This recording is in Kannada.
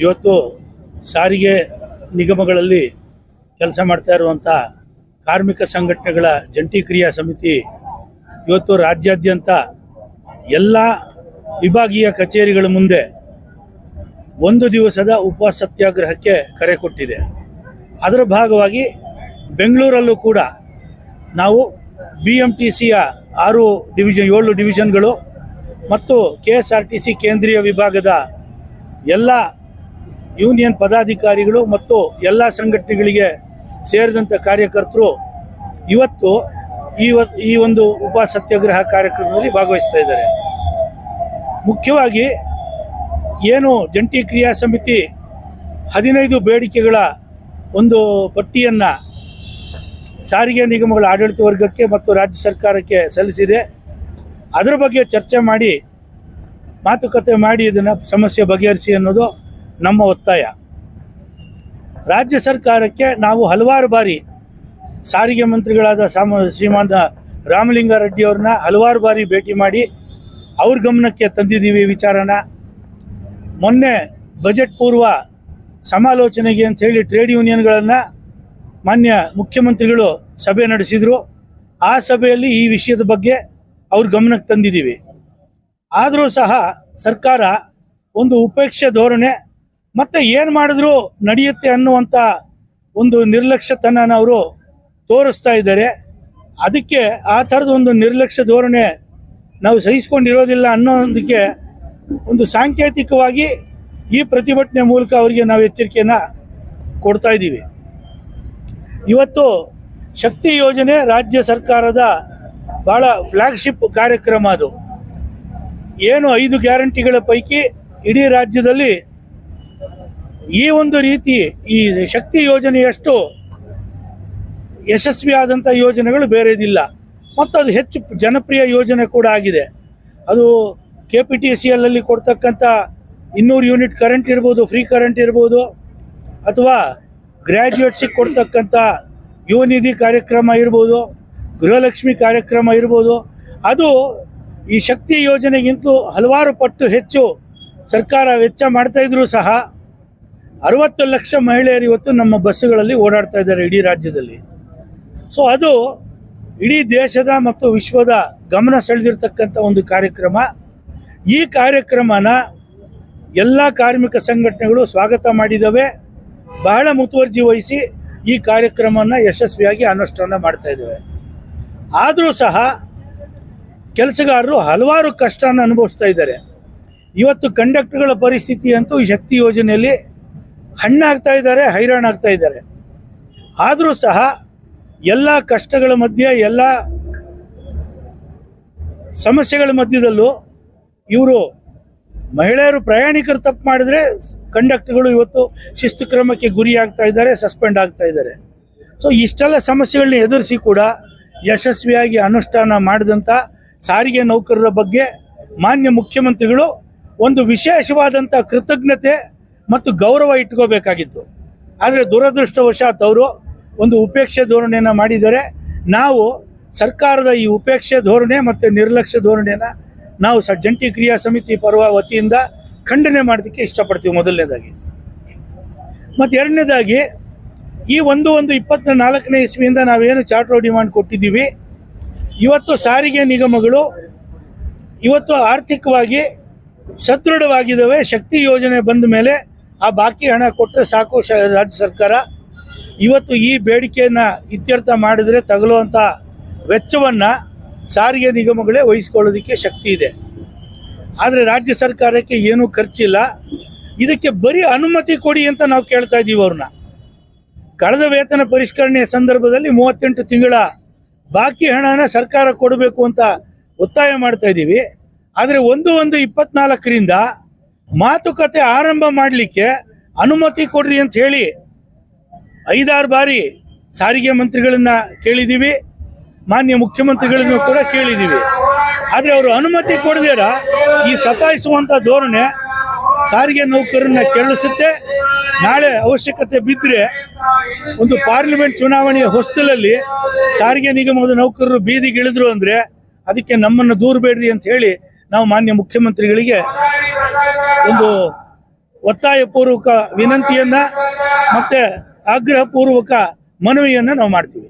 ಇವತ್ತು ಸಾರಿಗೆ ನಿಗಮಗಳಲ್ಲಿ ಕೆಲಸ ಮಾಡ್ತಾ ಇರುವಂಥ ಕಾರ್ಮಿಕ ಸಂಘಟನೆಗಳ ಜಂಟಿ ಕ್ರಿಯಾ ಸಮಿತಿ ಇವತ್ತು ರಾಜ್ಯಾದ್ಯಂತ ಎಲ್ಲ ವಿಭಾಗೀಯ ಕಚೇರಿಗಳ ಮುಂದೆ ಒಂದು ದಿವಸದ ಉಪವಾಸ ಸತ್ಯಾಗ್ರಹಕ್ಕೆ ಕರೆ ಕೊಟ್ಟಿದೆ. ಅದರ ಭಾಗವಾಗಿ ಬೆಂಗಳೂರಲ್ಲೂ ಕೂಡ ನಾವು ಬಿ ಎಂ ಟಿ ಸಿಯ ಆರು ಡಿವಿಷನ್ ಏಳು ಡಿವಿಷನ್ಗಳು ಮತ್ತು K S R T C ಕೇಂದ್ರೀಯ ವಿಭಾಗದ ಎಲ್ಲ ಯೂನಿಯನ್ ಪದಾಧಿಕಾರಿಗಳು ಮತ್ತು ಎಲ್ಲ ಸಂಘಟನೆಗಳಿಗೆ ಸೇರಿದಂಥ ಕಾರ್ಯಕರ್ತರು ಇವತ್ತು ಈ ಈ ಒಂದು ಉಪ ಸತ್ಯಾಗ್ರಹ ಕಾರ್ಯಕ್ರಮದಲ್ಲಿ ಭಾಗವಹಿಸ್ತಾ ಇದ್ದಾರೆ. ಮುಖ್ಯವಾಗಿ ಏನು ಜಂಟಿ ಕ್ರಿಯಾ ಸಮಿತಿ ಹದಿನೈದು ಬೇಡಿಕೆಗಳ ಒಂದು ಪಟ್ಟಿಯನ್ನು ಸಾರಿಗೆ ನಿಗಮಗಳ ಆಡಳಿತ ವರ್ಗಕ್ಕೆ ಮತ್ತು ರಾಜ್ಯ ಸರ್ಕಾರಕ್ಕೆ ಸಲ್ಲಿಸಿದೆ. ಅದರ ಬಗ್ಗೆ ಚರ್ಚೆ ಮಾಡಿ ಮಾತುಕತೆ ಮಾಡಿ ಇದನ್ನು ಸಮಸ್ಯೆ ಬಗೆಹರಿಸಿ ಅನ್ನೋದು ನಮ್ಮ ಒತ್ತಾಯ. ರಾಜ್ಯ ಸರ್ಕಾರಕ್ಕೆ ನಾವು ಹಲವಾರು ಬಾರಿ ಸಾರಿಗೆ ಮಂತ್ರಿಗಳಾದ ಸಾಮ ಶ್ರೀಮಾನ್ ರಾಮಲಿಂಗಾರೆಡ್ಡಿಯವ್ರನ್ನ ಹಲವಾರು ಬಾರಿ ಭೇಟಿ ಮಾಡಿ ಅವ್ರ ಗಮನಕ್ಕೆ ತಂದಿದ್ದೀವಿ ವಿಚಾರನ. ಮೊನ್ನೆ ಬಜೆಟ್ ಪೂರ್ವ ಸಮಾಲೋಚನೆಗೆ ಅಂತ ಹೇಳಿ ಟ್ರೇಡ್ ಯೂನಿಯನ್ಗಳನ್ನು ಮಾನ್ಯ ಮುಖ್ಯಮಂತ್ರಿಗಳು ಸಭೆ ನಡೆಸಿದರು. ಆ ಸಭೆಯಲ್ಲಿ ಈ ವಿಷಯದ ಬಗ್ಗೆ ಅವ್ರ ಗಮನಕ್ಕೆ ತಂದಿದ್ದೀವಿ. ಆದರೂ ಸಹ ಸರ್ಕಾರ ಒಂದು ಉಪೇಕ್ಷೆ ಧೋರಣೆ, ಮತ್ತು ಏನು ಮಾಡಿದ್ರೂ ನಡೆಯುತ್ತೆ ಅನ್ನುವಂಥ ಒಂದು ನಿರ್ಲಕ್ಷ್ಯತನನ ಅವರು ತೋರಿಸ್ತಾ ಇದ್ದಾರೆ. ಅದಕ್ಕೆ ಆ ಥರದ ಒಂದು ನಿರ್ಲಕ್ಷ್ಯ ಧೋರಣೆ ನಾವು ಸಹಿಸ್ಕೊಂಡಿರೋದಿಲ್ಲ ಅನ್ನೋದಕ್ಕೆ ಒಂದು ಸಾಂಕೇತಿಕವಾಗಿ ಈ ಪ್ರತಿಭಟನೆ ಮೂಲಕ ಅವರಿಗೆ ನಾವು ಎಚ್ಚರಿಕೆಯನ್ನು ಕೊಡ್ತಾ ಇದ್ದೀವಿ. ಇವತ್ತು ಶಕ್ತಿ ಯೋಜನೆ ರಾಜ್ಯ ಸರ್ಕಾರದ ಭಾಳ ಫ್ಲ್ಯಾಗ್ಶಿಪ್ ಕಾರ್ಯಕ್ರಮ ಅದು. ಏನು ಐದು ಗ್ಯಾರಂಟಿಗಳ ಪೈಕಿ ಇಡೀ ರಾಜ್ಯದಲ್ಲಿ ಈ ಒಂದು ರೀತಿ ಈ ಶಕ್ತಿ ಯೋಜನೆಯಷ್ಟು ಯಶಸ್ವಿಯಾದಂಥ ಯೋಜನೆಗಳು ಬೇರೆದಿಲ್ಲ ಮತ್ತು ಅದು ಹೆಚ್ಚು ಜನಪ್ರಿಯ ಯೋಜನೆ ಕೂಡ ಆಗಿದೆ. ಅದು ಕೆ ಪಿ ಟಿ ಸಿ ಎಲ್ಲಲ್ಲಿ ಕೊಡ್ತಕ್ಕಂಥ ಇನ್ನೂರು ಯೂನಿಟ್ ಕರೆಂಟ್ ಇರ್ಬೋದು, ಫ್ರೀ ಕರೆಂಟ್ ಇರ್ಬೋದು, ಅಥವಾ ಗ್ರ್ಯಾಜುಯೇಟ್ಸಿಗೆ ಕೊಡ್ತಕ್ಕಂಥ ಯುವ ನಿಧಿ ಕಾರ್ಯಕ್ರಮ ಇರ್ಬೋದು, ಗೃಹಲಕ್ಷ್ಮಿ ಕಾರ್ಯಕ್ರಮ ಇರ್ಬೋದು, ಅದು ಈ ಶಕ್ತಿ ಯೋಜನೆಗಿಂತಲೂ ಹಲವಾರು ಪಟ್ಟು ಹೆಚ್ಚು ಸರ್ಕಾರ ವೆಚ್ಚ ಮಾಡ್ತಾ ಇದ್ರೂ ಸಹ ಅರವತ್ತು ಲಕ್ಷ ಮಹಿಳೆಯರು ಇವತ್ತು ನಮ್ಮ ಬಸ್ಸುಗಳಲ್ಲಿ ಓಡಾಡ್ತಾ ಇದ್ದಾರೆ ಇಡೀ ರಾಜ್ಯದಲ್ಲಿ. ಸೊ ಅದು ಇಡೀ ದೇಶದ ಮತ್ತು ವಿಶ್ವದ ಗಮನ ಸೆಳೆದಿರ್ತಕ್ಕಂಥ ಒಂದು ಕಾರ್ಯಕ್ರಮ. ಈ ಕಾರ್ಯಕ್ರಮನ ಎಲ್ಲ ಕಾರ್ಮಿಕ ಸಂಘಟನೆಗಳು ಸ್ವಾಗತ ಮಾಡಿದ್ದಾವೆ ಬಹಳ ಮುತುವರ್ಜಿ ವಹಿಸಿ ಈ ಕಾರ್ಯಕ್ರಮವನ್ನು ಯಶಸ್ವಿಯಾಗಿ ಅನುಷ್ಠಾನ ಮಾಡ್ತಾ ಇದ್ದೇವೆ. ಆದರೂ ಸಹ ಕೆಲಸಗಾರರು ಹಲವಾರು ಕಷ್ಟನ ಅನುಭವಿಸ್ತಾ ಇದ್ದಾರೆ. ಇವತ್ತು ಕಂಡಕ್ಟರ್ಗಳ ಪರಿಸ್ಥಿತಿ ಅಂತೂ ಶಕ್ತಿ ಯೋಜನೆಯಲ್ಲಿ ಹಣ್ಣಾಗ್ತಾ ಇದ್ದಾರೆ, ಹೈರಾಣಾಗ್ತಾ ಇದ್ದಾರೆ. ಆದರೂ ಸಹ ಎಲ್ಲ ಕಷ್ಟಗಳ ಮಧ್ಯೆ, ಎಲ್ಲ ಸಮಸ್ಯೆಗಳ ಮಧ್ಯದಲ್ಲೂ ಇವರು ಮಹಿಳೆಯರು ಪ್ರಯಾಣಿಕರು ತಪ್ಪು ಮಾಡಿದರೆ ಕಂಡಕ್ಟರ್ಗಳು ಇವತ್ತು ಶಿಸ್ತು ಕ್ರಮಕ್ಕೆ ಗುರಿ ಆಗ್ತಾ ಇದ್ದಾರೆ, ಸಸ್ಪೆಂಡ್ ಆಗ್ತಾ ಇದ್ದಾರೆ. ಸೊ ಇಷ್ಟೆಲ್ಲ ಸಮಸ್ಯೆಗಳನ್ನ ಎದುರಿಸಿ ಕೂಡ ಯಶಸ್ವಿಯಾಗಿ ಅನುಷ್ಠಾನ ಮಾಡಿದಂಥ ಸಾರಿಗೆ ನೌಕರರ ಬಗ್ಗೆ ಮಾನ್ಯ ಮುಖ್ಯಮಂತ್ರಿಗಳು ಒಂದು ವಿಶೇಷವಾದಂಥ ಕೃತಜ್ಞತೆ ಮತ್ತು ಗೌರವ ಇಟ್ಕೋಬೇಕಾಗಿತ್ತು. ಆದರೆ ದುರದೃಷ್ಟವಶಾತ್ ಅವರು ಒಂದು ಉಪೇಕ್ಷೆ ಧೋರಣೆಯನ್ನು ಮಾಡಿದರೆ ನಾವು ಸರ್ಕಾರದ ಈ ಉಪೇಕ್ಷೆ ಧೋರಣೆ ಮತ್ತು ನಿರ್ಲಕ್ಷ್ಯ ಧೋರಣೆಯನ್ನು ನಾವು ಸ ಜಂಟಿ ಕ್ರಿಯಾ ಸಮಿತಿ ಪರ್ವ ವತಿಯಿಂದ ಖಂಡನೆ ಮಾಡೋದಕ್ಕೆ ಇಷ್ಟಪಡ್ತೀವಿ ಮೊದಲನೇದಾಗಿ. ಮತ್ತು ಎರಡನೇದಾಗಿ ಈ ಒಂದು ಒಂದು ಇಪ್ಪತ್ತ ನಾಲ್ಕನೇ ಇಸ್ವಿಯಿಂದ ನಾವೇನು ಚಾರ್ಟರ್ ಡಿಮಾಂಡ್ ಕೊಟ್ಟಿದ್ದೀವಿ. ಇವತ್ತು ಸಾರಿಗೆ ನಿಗಮಗಳು ಇವತ್ತು ಆರ್ಥಿಕವಾಗಿ ಸದೃಢವಾಗಿದ್ದಾವೆ. ಶಕ್ತಿ ಯೋಜನೆ ಬಂದ ಮೇಲೆ ಆ ಬಾಕಿ ಹಣ ಕೊಟ್ಟರೆ ಸಾಕು ರಾಜ್ಯ ಸರ್ಕಾರ. ಇವತ್ತು ಈ ಬೇಡಿಕೆಯನ್ನು ಇತ್ಯರ್ಥ ಮಾಡಿದರೆ ತಗಲುವಂಥ ವೆಚ್ಚವನ್ನು ಸಾರಿಗೆ ನಿಗಮಗಳೇ ವಹಿಸ್ಕೊಳ್ಳೋದಕ್ಕೆ ಶಕ್ತಿ ಇದೆ. ಆದರೆ ರಾಜ್ಯ ಸರ್ಕಾರಕ್ಕೆ ಏನೂ ಖರ್ಚಿಲ್ಲ. ಇದಕ್ಕೆ ಬರೀ ಅನುಮತಿ ಕೊಡಿ ಅಂತ ನಾವು ಕೇಳ್ತಾ ಇದ್ದೀವಿ ಅವ್ರನ್ನ. ಕಳೆದ ವೇತನ ಪರಿಷ್ಕರಣೆಯ ಸಂದರ್ಭದಲ್ಲಿ ಮೂವತ್ತೆಂಟು ತಿಂಗಳ ಬಾಕಿ ಹಣನ ಸರ್ಕಾರ ಕೊಡಬೇಕು ಅಂತ ಒತ್ತಾಯ ಮಾಡ್ತಾ ಇದ್ದೀವಿ. ಆದರೆ ಒಂದು ಒಂದು ಇಪ್ಪತ್ನಾಲ್ಕರಿಂದ ಮಾತುಕತೆ ಆರಂಭ ಮಾಡಲಿಕ್ಕೆ ಅನುಮತಿ ಕೊಡ್ರಿ ಅಂತ ಹೇಳಿ ಐದಾರು ಬಾರಿ ಸಾರಿಗೆ ಮಂತ್ರಿಗಳನ್ನ ಕೇಳಿದ್ದೀವಿ. ಮಾನ್ಯ ಮುಖ್ಯಮಂತ್ರಿಗಳನ್ನು ಕೂಡ ಕೇಳಿದ್ದೀವಿ. ಆದರೆ ಅವರು ಅನುಮತಿ ಕೊಡದಿರ ಈ ಸತಾಯಿಸುವಂಥ ಧೋರಣೆ ಸಾರಿಗೆ ನೌಕರರನ್ನ ಕೆರಳಿಸುತ್ತೆ. ನಾಳೆ ಅವಶ್ಯಕತೆ ಬಿದ್ದರೆ ಒಂದು ಪಾರ್ಲಿಮೆಂಟ್ ಚುನಾವಣೆಯ ಹೊಸ್ತಲಲ್ಲಿ ಸಾರಿಗೆ ನಿಗಮದ ನೌಕರರು ಬೀದಿಗಿಳಿದ್ರು ಅಂದರೆ ಅದಕ್ಕೆ ನಮ್ಮನ್ನು ದೂರಬೇಡ್ರಿ ಅಂತ ಹೇಳಿ ನಾವು ಮಾನ್ಯ ಮುಖ್ಯಮಂತ್ರಿಗಳಿಗೆ ಒಂದು ಒತ್ತಾಯಪೂರ್ವಕ ವಿನಂತಿಯನ್ನು ಮತ್ತು ಆಗ್ರಹಪೂರ್ವಕ ಮನವಿಯನ್ನು ನಾವು ಮಾಡ್ತೀವಿ.